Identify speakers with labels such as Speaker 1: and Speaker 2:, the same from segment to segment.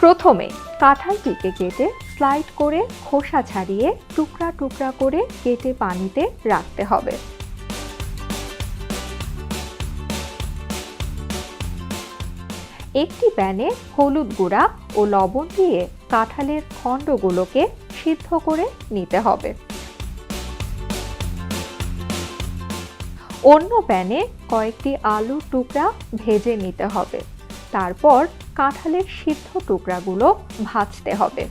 Speaker 1: প্রথমে কাঁঠালটিকে কেটে স্লাইড করে খোসা ছাড়িয়ে টুকরা টুকরা করে কেটে পানিতে রাখতে হবে। একটি প্যানে হলুদ গুঁড়া ও লবণ দিয়ে কাঁঠালের খণ্ডগুলোকে সিদ্ধ করে নিতে হবে। অন্য প্যানে কয়েকটি আলুর টুকরা ভেজে নিতে হবে। তারপর কাঁঠালের সিদ্ধ টুকরাগুলো ভাজতে হবে।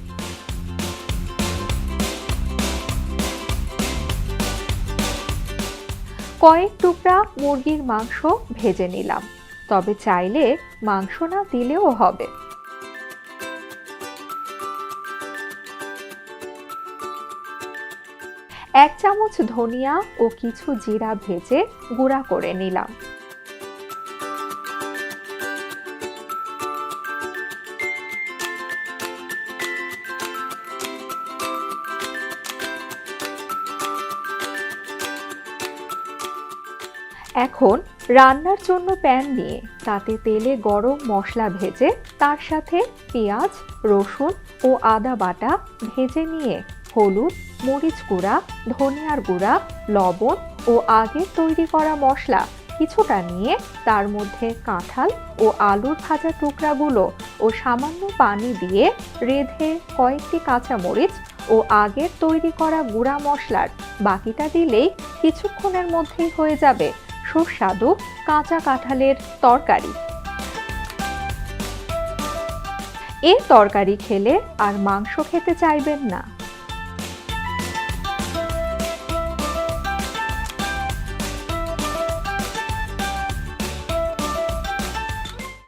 Speaker 1: কয়েক টুকরা মুরগির মাংস ভেজে নিলাম, তবে চাইলে মাংস না দিলেও হবে। এক চামচ ধনিয়া ও কিছু জিরা ভেজে গুঁড়া করে নিলাম। এখন রান্নার জন্য প্যান নিয়ে তাতে তেলে গরম মশলা ভেজে তার সাথে পেঁয়াজ, রসুন ও আদা বাটা ভেজে নিয়ে হলুদ, মরিচ গুঁড়া, ধনিয়ার গুঁড়া, লবণ ও আগে তৈরি করা মশলা কিছুটা নিয়ে তার মধ্যে কাঁঠাল ও আলুর ভাজা টুকরাগুলো ও সামান্য পানি দিয়ে রেঁধে কয়েকটি কাঁচামরিচ ও আগের তৈরি করা গুঁড়া মশলার বাকিটা দিলেই কিছুক্ষণের মধ্যেই হয়ে যাবে। সুস্বাদু কাঁচা কাঁঠালের তরকারি। এ তরকারি খেলে আর মাংস খেতে চাইবেন না।